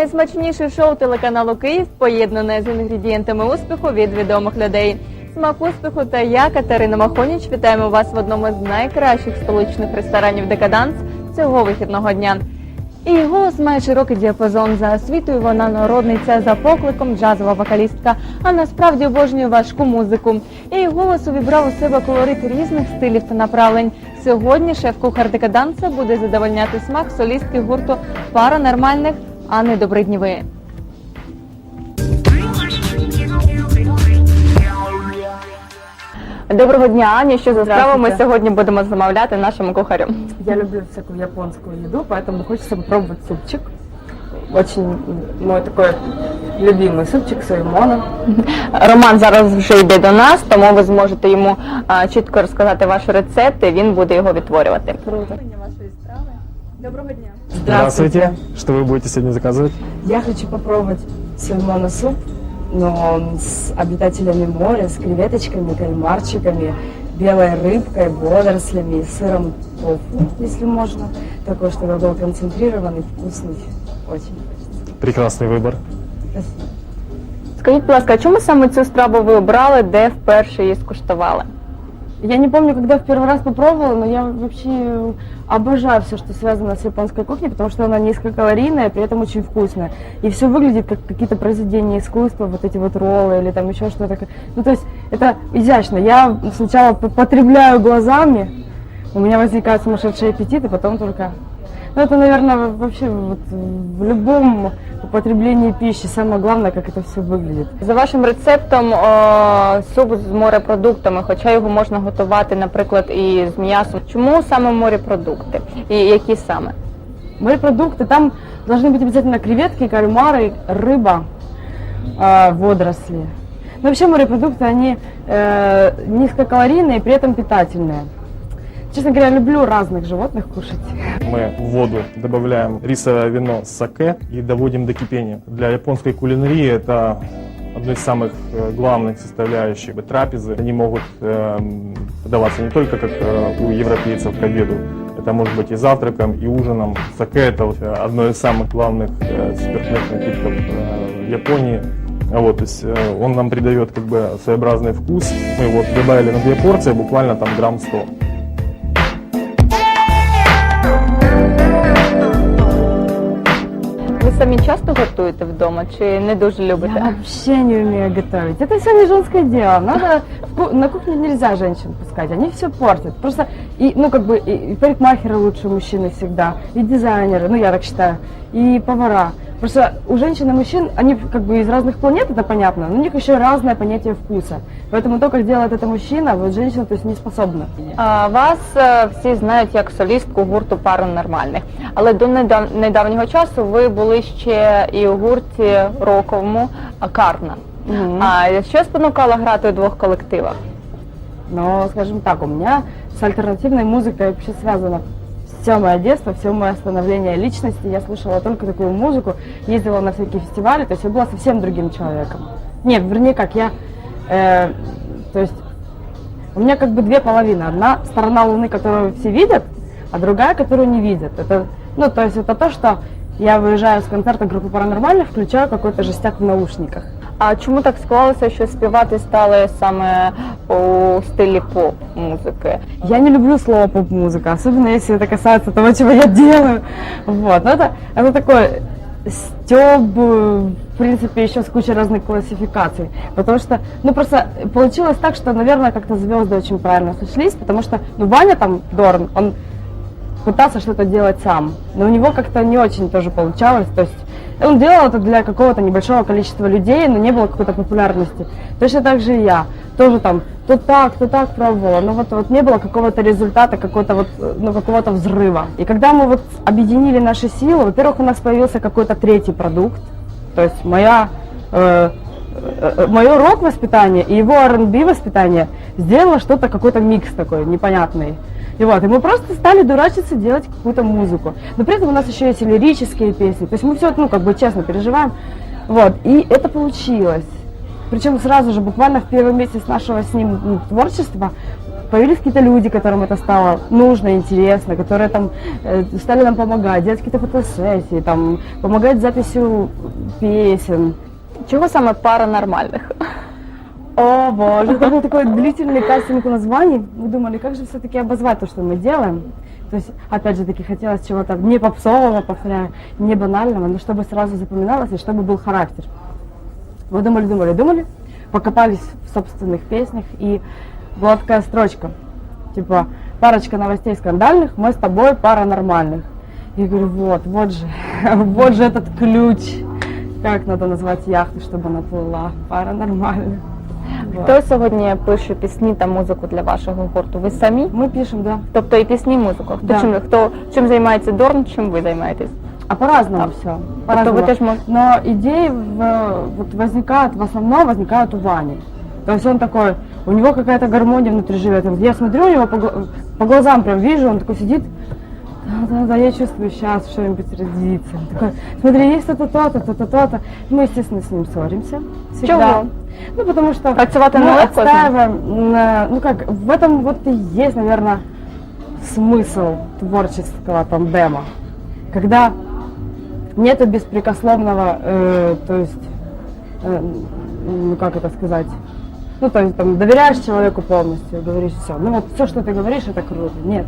Найсмачніше шоу телеканалу Київ, поєднане з інгредієнтами успіху від відомих людей. Смак успіху та я, Катерина Махоніч, вітаємо вас в одному з найкращих столичних ресторанів Декаданс цього вихідного дня. Її голос має широкий діапазон за освітою. Вона народниця за покликом, джазова вокалістка, а насправді обожнює важку музику. Її голос увібрав у себе колорит різних стилів та направлень. Сьогодні шеф-кухар Декаданса буде задовольняти смак солістки гурту Пара нормальних Анни Добриднєвої. Доброго дня, Аня. Що за справу ми сьогодні будемо замовляти нашому кухарю? Я люблю всякую японскую еду, поэтому хочется попробовать супчик. Очень мой такой любимый супчик суймона. Роман зараз вже йде до нас, тому ви зможете йому а, чітко розказати ваш рецепт, і він буде його відтворювати. Круто. Доброго дня. Здравствуйте. Что вы будете сегодня заказывать? Я хочу попробовать суймона суп, но с обитателями моря, с креветочками, кальмарчиками, белой рыбкой, водорослями, сыром тофу, если можно. Такой, чтобы был концентрированный, вкусный. Очень. Прекрасный выбор. Спасибо. Скажіть, будь ласка, а чому саме цю страву ви обрали, де вперше її скуштували? Я не помню, когда в первый раз попробовала, но я вообще обожаю все, что связано с японской кухней, потому что она низкокалорийная, при этом очень вкусная. И все выглядит как какие-то произведения искусства, вот эти вот роллы или там еще что-то. Ну, то есть это изящно. Я сначала потребляю глазами, у меня возникает сумасшедший аппетит, и потом только... Ну, это, наверное, вообще вот в любом употреблении пищи самое главное, как это все выглядит. За вашим рецептом о, суп з морепродуктами, хоча його можна готувати, наприклад, і з м'ясом. Чому саме морепродукти? І які саме? Морепродукты, там должны быть обязательно креветки, кальмары, рыба, э, водоросли. Но вообще морепродукты, они э, низкокалорийные и при этом питательные. Честно говоря, люблю разных животных кушать. Мы в воду добавляем рисовое вино саке и доводим до кипения. Для японской кулинарии это одно из самых э, главных составляющих трапезы. Они могут эм, подаваться не только как э, у европейцев к обеду, это может быть и завтраком, и ужином. Саке это э, одно из самых главных э, спиртных напитков э, Японии. Вот, то есть э, он нам придает как бы своеобразный вкус. Мы вот добавили на две порции, буквально там грамм 100. Самі часто готуєте вдома чи не дуже Я любите? вообще не умею готовить. Это все не женское дело. Надо на кухне нельзя женщин пускать, они все портят. Просто и ну как бы и парикмахеры лучше мужчины всегда, и дизайнеры, ну я так считаю, и повара. Просто у женщин и мужчин, они как бы из разных планет, это понятно, но у них еще разное понятие вкуса. Поэтому то, как делает это мужчина, вот женщина то есть не способна. А, Вас е, всі знають як солістку гурту Пара нормальних, але до недав- недавнього часу ви були ще і у гурті роковому а, Карна. Мгм. А що спонукало грати у двох колективах? Но, скажем так, у меня с альтернативной музыкой вообще связано все мое детство, все мое становление личности. Я слушала только такую музыку, ездила на всякие фестивали, то есть я была совсем другим человеком. Нет, вернее как, я, э, то есть у меня как бы две половины. Одна сторона Луны, которую все видят, а другая, которую не видят. Это, ну, то есть это то, что я выезжаю с концерта группы Паранормальных, включаю какой-то жестяк в наушниках. А чому так склалося, що співати стали саме у стилі поп музики? Я не люблю слово поп-музыка, особенно если это касается того, чего я делаю. Вот. Но это, это такой стёб, в принципе, еще с кучей разных классификаций. Потому что, ну просто получилось так, что, наверное, как-то звезды очень правильно сошлись, потому что, ну, Ваня там, Дорн, он пытался что-то делать сам, но у него как-то не очень тоже получалось, то есть он делал это для какого-то небольшого количества людей, но не было какой-то популярности. Точно так же и я, тоже там то так, то так пробовала, но вот, вот не было какого-то результата, какого-то вот, э, ну, какого-то взрыва. И когда мы вот объединили наши силы, во-первых, у нас появился какой-то третий продукт, то есть моя э, мое рок-воспитание и его R&B воспитание сделало что-то, какой-то микс такой непонятный. И вот, и мы просто стали дурачиться, делать какую-то музыку. Но при этом у нас еще есть и лирические песни. То есть мы все, ну, как бы честно переживаем. Вот, и это получилось. причем сразу же, буквально в первый месяц нашего с ним ну, творчества, появились какие-то люди, которым это стало нужно, интересно, которые там э, стали нам помогать, делать какие-то фотосессии, там, помогать с записью песен. Чого саме пара нормальних? О боже, это был такой длительный кастинг названий. Мы думали, как же все-таки обозвать то, что мы делаем. То есть, опять же таки, хотелось чего-то не попсового, повторяю, не банального, но чтобы сразу запоминалось и чтобы был характер. Мы думали, думали, думали, покопались в собственных песнях, и была такая строчка, типа, парочка новостей скандальных, мы с тобой пара нормальных. Я говорю, вот, вот же, вот же этот ключ, как надо назвать яхту, чтобы она плыла, пара нормальных. Вот. Хто сьогодні пише пісні та музику для вашого гурту? Ви самі? Мы пишем, да. Тобто і пісні, і музику. Хто Да. чим хто чим займається Дорн, чим ви займаєтесь? А по-разному все. Тобто По-разному. ви теж можете. Но идеи в- вот возникают, в основном возникают у Вани. То есть он такой, у него какая-то гармония внутри живет. Я смотрю, у него по, по глазам прям вижу, он такой сидит, да, да, да, я чувствую, сейчас что-нибудь родится. Он такой, смотри, есть то-то, то-то, то-то, то-то. Мы, естественно, с ним ссоримся. Всегда. Чего? Ну, потому что Працювати мы нелегко отстаиваем, на- ну как, в этом вот и есть, наверное, смысл творческого тандема. Когда нету беспрекословного, э, то есть, э, ну как это сказать, ну то есть там доверяешь человеку полностью, говоришь все. Ну вот все, что ты говоришь, это круто. Нет.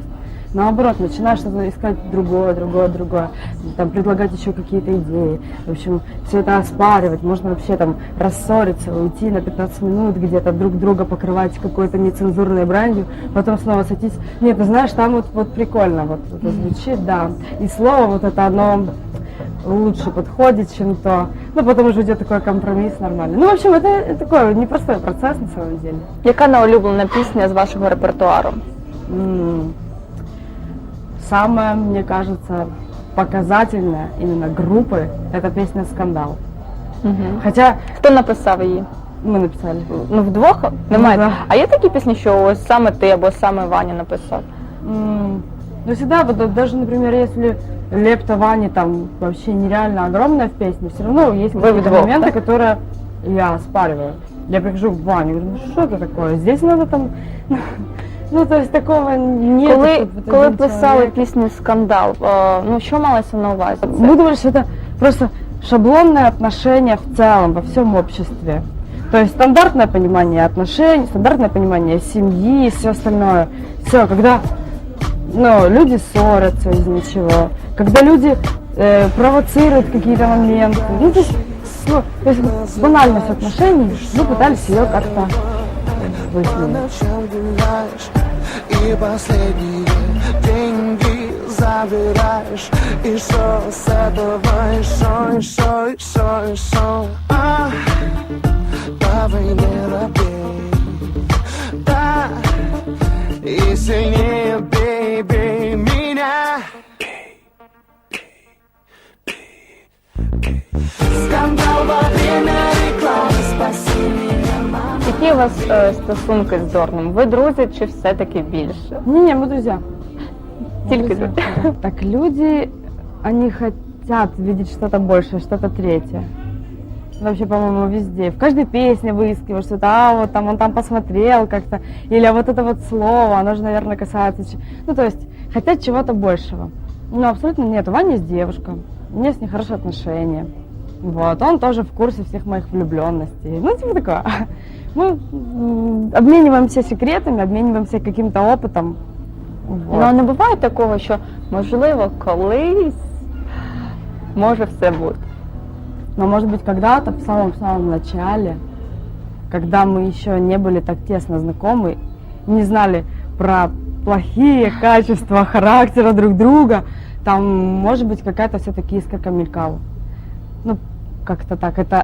Наоборот, начинаешь что-то искать другое, другое, другое, там предлагать еще какие-то идеи. В общем, все это оспаривать. Можно вообще там рассориться, уйти на 15 минут где-то друг друга покрывать какой-то нецензурной бранью, потом снова садись. Нет, ну знаешь, там вот, вот прикольно вот это звучит, да. И слово вот это, оно лучше подходит, чем то. Ну, потом уже идет такой компромисс нормальный. Ну, в общем, это такой непростой процесс на самом деле. Яка неулюблена пісня з вашого репертуару? М, Самое, мне кажется, показательное именно группы – это песня «Скандал». Угу. Хотя Хто написав її? мы написали. Ну вдвох немає. Ну, да. А є такі пісні, що ось саме ти або саме Ваня написав? М, Но всегда, вот да- даже, например, если лепта Вани там вообще нереально огромная в песне, все равно есть Вы какие-то вдвох, моменты, да? которые я оспариваю. Я прихожу к Ване, говорю, ну что это такое? Здесь надо там... ну, то есть такого нет. коли вот коли писали пісню Скандал, е, ну що малося на увазі? Мы думали, что это просто шаблонное отношение в целом во всем обществе. То есть стандартное понимание отношений, стандартное понимание семьи и все остальное. Все, когда ну, люди ссорятся из ничего, когда люди э, провоцируют какие-то моменты. Ну, то есть, ну, то есть банальность отношений, мы пытались ее как-то выяснить. Ночью гуляешь и последние деньги забираешь. И что с этого, и что, и что, и что, и что А, давай не робей Да, и сильнее, вас е, стосунки з Дорном? Ви друзі чи все-таки більше? Не-не, мы друзья. Тільки Друзья. люди. Так люди, они хотят видеть что-то большее, что-то третье. Вообще, по-моему, везде. В каждой песне выискиваешь что-то, а вот там он там посмотрел как-то, или а вот это вот слово, оно же, наверное, касается... ч- Ну, то есть, хотят чего-то большего. Ну, абсолютно нет. У Вани есть девушка, у меня с ней хорошие отношения. Вот, он тоже в курсе всех моих влюбленностей. Ну, типа такое. Мы м, обмениваемся секретами, обмениваемся каким-то опытом. Вот. Ну а не буває такого, що можливо колись може все бути. Но может быть когда-то в самом-самом начале, когда мы еще не были так тесно знакомы, не знали про плохие качества характера друг друга, там может быть какая-то все-таки искорка мелькала. Ну, как-то так. Это